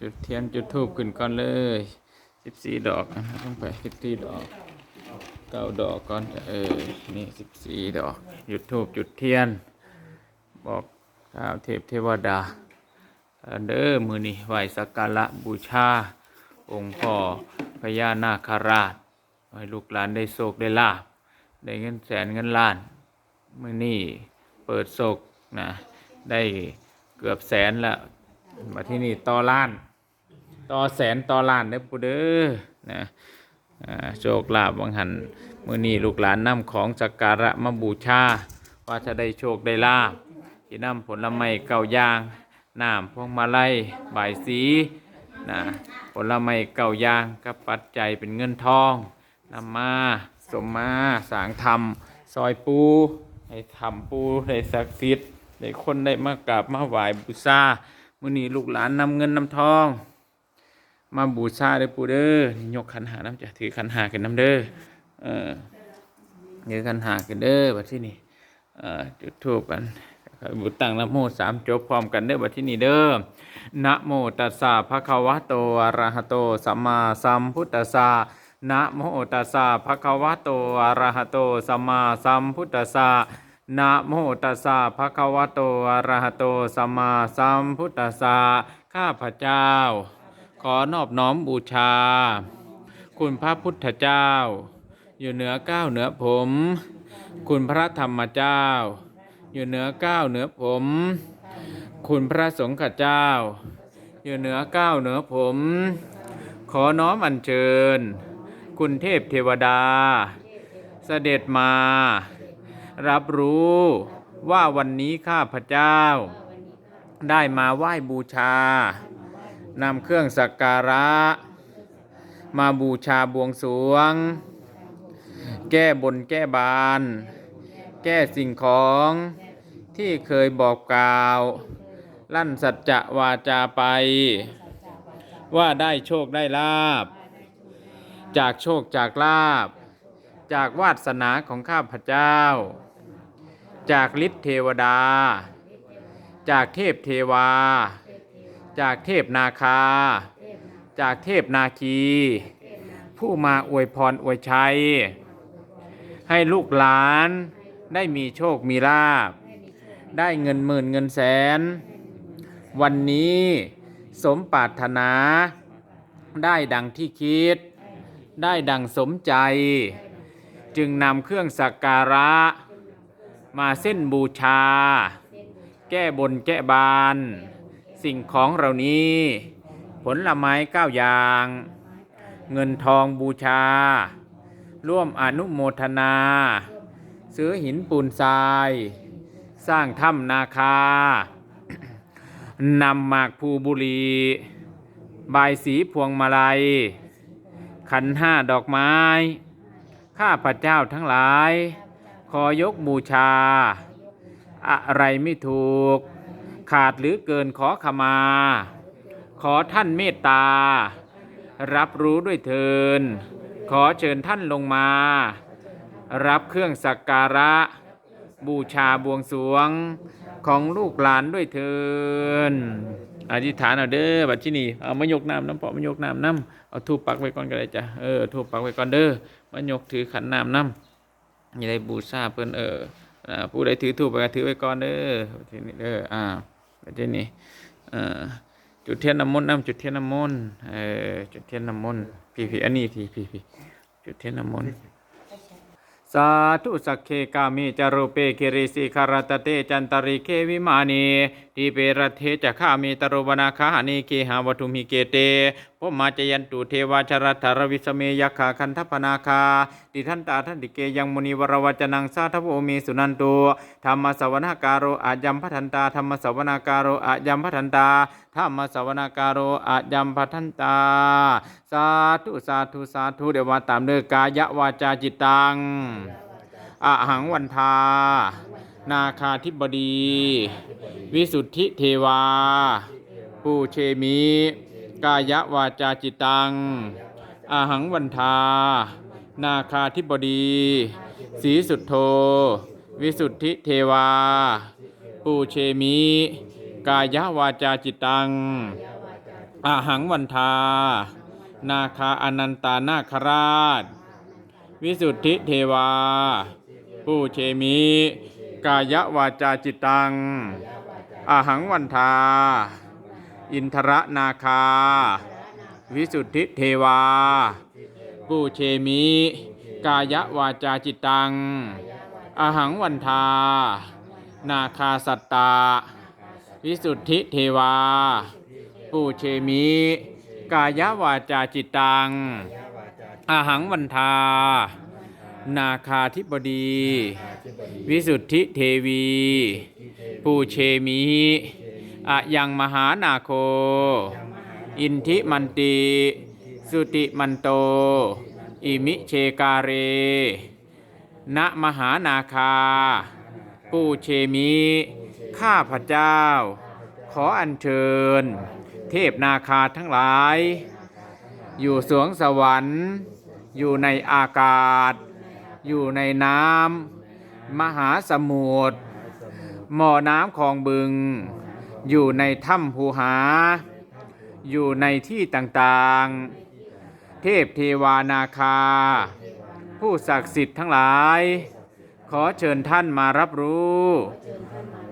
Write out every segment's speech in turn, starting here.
จุดเทียนจุดทูบขึ้นก่อนเลยสิบสี่ดอกนะต้องไปสิบสี่ดอกเก้าดอกก่อนเออนี่สิบสี่ดอกจุดทูบจุดเทียน บอกท้าวเทพเทวดาเด้อมือนี้ไหวสักการะบูชา องค์พ่อพญานาคราชให้ลูกหลานได้โศกได้ลาบได้เงินแสนเงินล้านมือนี่เปิดโศกนะได้เกือบแสนแล้ว มาที่นี่ต่อล้าน ต่อแสนต่อล้านเด้อปูเด้อนะโชคลาภวังหันมื่อนี้ลูกหลานนำของสักการะมาบูชาว่าจะได้โชคได้ลาภที่นำผลไม้เก่าย่างน้ำพวงมาลัยบายสีนะผลไม้เก่าย่างกับปัจจัยเป็นเงินทองนำมาสมมาสางธรรม ซอยปูให้ทำปูได้ศักดิ์สิทธิ์ได้คนได้มากราบมาไหว้บูชา มื้อนี้ลูกหลานนำเงินนำทอง มาบูชาเด้อปูเด้อยกขันหาน้ำจะถือขันหาขึ้นน้ำเด้อเออถือขันหาขึ้นเด้อบัดที่นี่เอ่อจุดทูปกันบุตตั้งนะโมสามจบพร้อมกันเด้อบัดที่นี่เด้อนะโมตัสสะภะคะวะโตอะระหะโตสัมมาสัมพุทธัสสะนะโมตัสสะภะคะวะโตอะระหะโตสัมมาสัมพุทธัสสะ นะโมตัสสะภะคะวะโตอะระหะโตสัมมาสัมพุทธัสสะข้าพเจ้า ขอนอบน้อมบูชา คุณพระพุทธเจ้า อยู่เหนือก้าวเหนือผม คุณพระธรรมเจ้า อยู่เหนือก้าวเหนือผม คุณพระสงฆ์เจ้า อยู่เหนือก้าวเหนือผม ขอน้อมอัญเชิญ คุณเทพเทวดา เสด็จมา รับรู้ว่าวันนี้ข้าพเจ้า ได้มาไหว้บูชานำเครื่องสักการะ มาบูชาบวงสรวง แก้บนแก้บาน แก้สิ่งของที่เคยบอกกล่าว ลั่นสัจจะวาจาไป ว่าได้โชคได้ลาบ จากโชคจากลาบ จากวาสนาของข้าพเจ้า จากฤทธิเทวดา จากเทพเทวา จากเทพนาคา จากเทพนาคี ผู้มาอวยพรอวยชัย ให้ลูกหลานได้มีโชคมีลาบ ได้เงินหมื่นเงินแสน วันนี้สมปรารถนา ได้ดังที่คิด ได้ดังสมใจ จึงนำเครื่องสักการะ มาเส้นบูชา แก้บนแก้บาน สิ่งของเหล่านี้ ผลไม้เก้าอย่าง เงินทองบูชา ร่วมอนุโมทนา ซื้อหินปูนทราย สร้างถ้ำนาคานำหมากภูบุรีบายสีพวงมาลัย ขันห้าดอกไม้ ข้าพระเจ้าทั้งหลาย ขอยกบูชา อะไรไม่ถูก ขาดหรือเกินขอขมา ขอท่านเมตตา รับรู้ด้วยเทิน ขอเชิญท่านลงมา รับเครื่องสักการะ บูชาบวงสรวงของลูกหลานด้วยเทินอธิษฐานเอาเด้อบัดที่นี่เอามายกน้ำน้ำเปาะมายกน้ำน้ำเอาทูบปักไว้ก่อนก็ได้จ้ะเออทูบปักไว้ก่อนเด้อมายกถือขันน้ำน้ำ อย่าได้บูชาเพิ่นเอออผู้ใดถือถูกไปก็ถือไว้ก่อนเด้อบัดที่นี่เด้ออ่าบัดที่นี่เอ่อจุดเทียนน้ำมนต์น้ำจุดเทียนน้ำมนต์เออจุดเทียนน้ำมนต์พี่พี่อันนี้ทีพี่พี่จุดเทียนน้ำมนต์ สาธุสักเคกามิจารุเปกิริสิคารตเตจันตริเควิมานีทีเปรเทจะข้ามีตรุวนาคาหานิเคหาวัตุมิเกเตพมมาจยันตุเทวาชรัตรวิสเมยักขาคันทัพนาคาติทันตาทันติเกยังมุนีวรวจนังสาทโวมีสุนันตุธรรมสวนาการโรอายัมพัทันตาธรรมสวนาการโรอายัมพัทันตา ธรรมสวนาการโรอายัมพัทันตา สาธุสาธุสาธุเดี๋ยวว่าตามเด้อกายวาจาจิตตังอะหังวันทา นาคาธิบดี วิสุทธิเทวา ปูเชมิ กายวาจาจิตตังอาหังวันทา นาคาธิบดีสีสุทโธวิสุทธิเทวา ปูเชมิ กายวาจาจิตตังอาหังวันทา นาคาอนันตานาคราช วิสุทธิเทวา ผู้เชมิ กายวาจาจิตตังอาหังวันทา อินทรนาคา วิสุทธิเทวา ผู้เชมิ กายวาจาจิตตังอาหังวันทา นาคาสัตตา วิสุทธิเทวาผู้เชมิ กายวาจาจิตตัง อาหังวันทา นาคาธิบดี วิสุทธิเทวีผู้เชมิอะยังมหานาโค อินทิมันติ สุติมันโต อิมิเชกาเร ณมหานาคาผู้เชมิ ข้าพระเจ้า ขออัญเชิญ เทพนาคาทั้งหลาย อยู่สวงสวรรค์ อยู่ในอากาศ อยู่ในน้ำมหาสมุทรหม้อน้ำคลองบึง อยู่ในถ้ำภูหา อยู่ในที่ต่างๆ เทพเทวานาคา ผู้ศักดิ์สิทธิ์ทั้งหลาย ขอเชิญท่านมารับรู้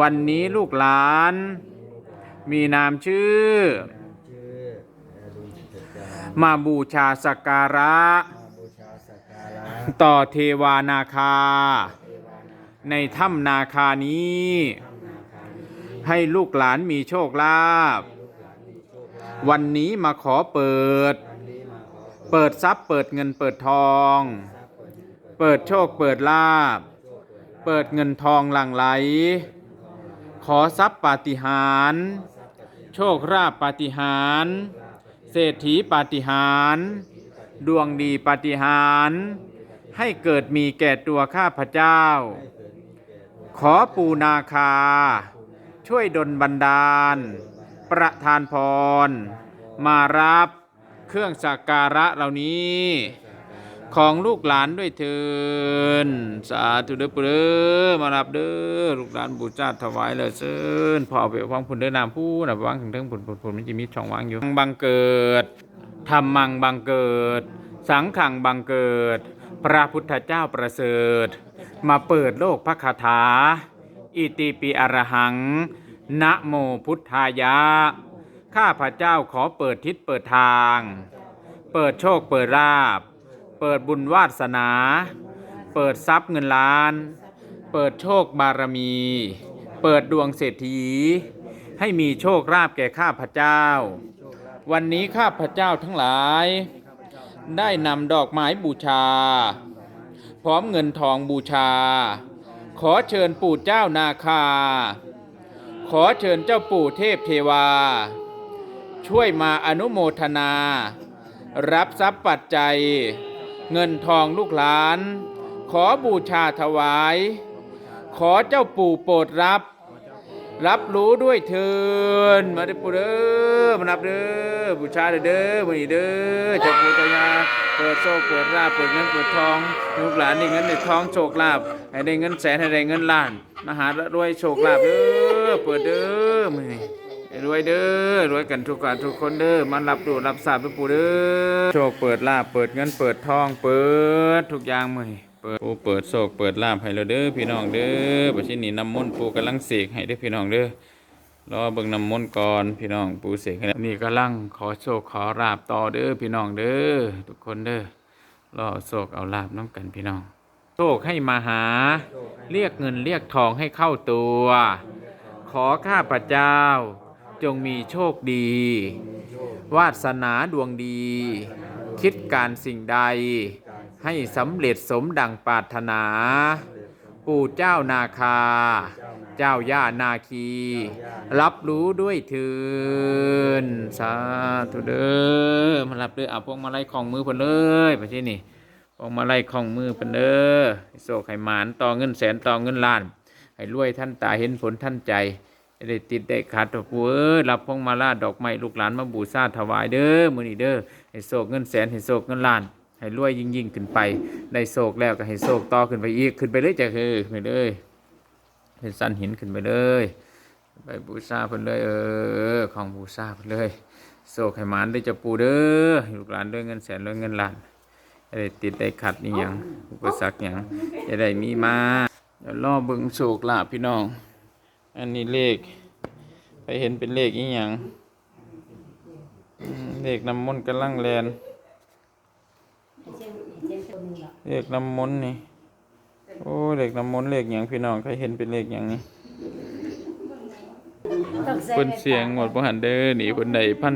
วันนี้ลูกหลาน มีนามชื่อชื่ออดุลกิจการมาบูชาสักการะมาบูชาสักการะ ต่อเทวานาคา ในถ้ำนาคานี้ ให้ลูกหลานมีโชคลาภวันนี้มาขอเปิดวันนี้มาขอเปิดทรัพย์เปิดเงินเปิดทอง เปิดเปิดเปิดโชคเปิดลาภ เปิดเงินทองหลั่งไหล ขอทรัพย์ปาฏิหาริย์โชคราภปาฏิหาริย์เศรษฐีปาฏิหาริย์ดวงดีปาฏิหาริย์ให้เกิดมีแก่ตัวข้าพเจ้า ขอปูนาคา ช่วยดลบันดาล ประทานพร มารับเครื่องสักการะเหล่านี้ ของลูกหลานด้วยเถินสาธุเด้อปุเด้อมารับเด้อลูกหลานบูชาถวายเลยเซินพ่อเอาไปวางพุ่นเด้อนามผู้นะวางถึงเทิงพุ่นพุ่นพุ่นมันจะมีช่องวางอยู่บังเกิดธรรมังบังเกิด สังขังบังเกิด พระพุทธเจ้าประเสริฐ มาเปิดโลกพระคาถา อิติปิอรหัง นะโมพุทธายะ ข้าพระเจ้าขอเปิดทิศเปิดทาง เปิดโชคเปิดราบ เปิดบุญวาสนา เปิดทรัพย์เงินล้าน เปิดโชคบารมี เปิดดวงเศรษฐี ให้มีโชคราบแก่ข้าพเจ้า วันนี้ข้าพเจ้าทั้งหลาย ได้นำดอกไม้บูชา พร้อมเงินทองบูชา ขอเชิญปู่เจ้านาคา ขอเชิญเจ้าปู่เทพเทวา ช่วยมาอนุโมทนารับทรัพย์ปัจจัย เงินทองลูกหลาน ขอบูชาถวาย ขอเจ้าปู่โปรดรับ รับรู้ด้วยเถินมาเด้ปู่เด้อมานับเด้อบูชาเด้อเด้อมื้อนี้เด้อเจ้าปู่เจ้ายาเปิดโชคเปิดลาภเปิดเงินเปิดทองลูกหลานได้เงินได้ทองโชคลาภให้ได้เงินแสนให้ได้เงินล้านมาหารวยโชคลาภเด้อเปิดเด้อมื้อนี้ให้ รวยเด้อรวยกันทุกการทุกคนเด้อมันรับดูรับทราบด้วยปู่เด้อโชคเปิดลาบเปิดเงินเปิดทองเปิดทุกอย่างมือเปิดปู่เปิดโชคเปิดลาบให้เราเด้อพี่น้องเด้อบัดนี้นี่น้ำมนต์ปู่กำลังเสกให้เด้อพี่น้องเด้อรอเบิ่งน้ำมนต์ก่อนพี่น้องปู่เสกให้นี่กำลังขอโชคขอลาบต่อเด้อพี่น้องเด้อทุกคนเด้อรอโชคเอาลาบน้ำกันพี่น้องโชคให้มาหา เรียกเงินเรียกทองให้เข้าตัว ขอข้าพเจ้า จงมีโชคดี วาสนาดวงดี คิดการสิ่งใด ให้สำเร็จสมดังปรารถนา ปู่เจ้านาคา เจ้าย่านาคี รับรู้ด้วยเถินสาธุเด้อมารับเด้อเอาพวกมาไล่ของมือเพิ่นเลยไปที่นี่พวกมาไล่ของมือเพิ่นเด้อให้โศกให้หมานต่อเงินแสนต่อเงินล้านให้รวยท่านตาเห็นผลท่านใจให้ ได้ติดได้ขาดตัวผู้เอ้ยรับพวงมาลาดอกไม้ลูกหลานมาบูชาถวายเด้อมือนี้เด้อให้โศกเงินแสนให้โศกเงินล้าน ให้รวยยิ่งยิ่งขึ้นไป ได้โศกแล้วก็ให้โศกต่อขึ้นไปอีกขึ้นไปเลยจะคือไปเลยเป็นสันหินขึ้นไปเลย ไปบูชาเพิ่นเลยเออของบูชาเพิ่นเลยโศกให้หมานได้อเจะปูเด้อลูกหลานด้วยเงินแสนด้วยเงินล้านจะได้ติดได้ขัดนี่ยังอุปสรรคหยังจะได้มีมาเดี๋ยวรอเบิ่งโศกลาพี่น้อง อันนี้เลข ไปเห็นเป็นเลขอีหยังเลขน้ำมนต์กำลังแลนเลขน้ำมนต์นี่ โอ้เลขน้ำมนต์เลขหยังพี่น้องใครเห็นเป็นเลขหยังนี่เพิ่นเสียงงวดบ่หันเด้อนี่เพิ่นได้พัน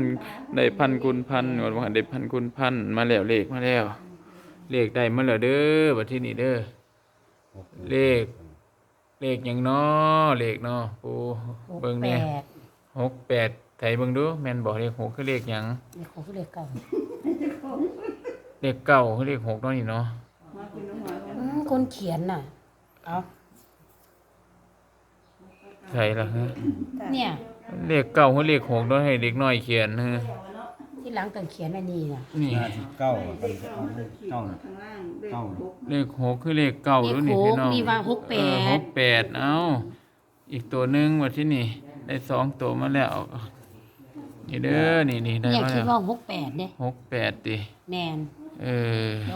ได้พันคูณพันงวดบ่หันได้พันคูณพันมาแล้วเลขมาแล้ว เลขได้มาแล้วเด้อบัดที่นี่เด้อเลข เลขหยังน้อเลขเนาะปูเบิ่งเนี่ยแปดหกแปดไถเบิ่งดูแม่นบ่เลขหกคือเลขหยังเลขหกคือเลขเก้าเลขเก้าคือเลขหกเนาะนี่เนาะอืมคนเขียนน่ะ เอาไถล่ะฮะเนี่ย เลขเก้าคือเลขหกเนาะให้เด็กน้อยเขียนฮะที่ หลังต้องเขียนอันนี้น่ะนี่ห้าสิบเก้ากันจะเอาเลขเก้าเก้าเลขหกคือเลขเก้าเลดูขนี่หพี่กน้องมีว่าหกแปเออหดกแปดเอาอีกตัวหนึงว่าที่นี่ได้สองตัวมาแล้วนี่เด้อนี่นี่ได้เนี่ยมาคิดแล้วว่าหกแปดเนี่ยหกแปดดิแมน เออ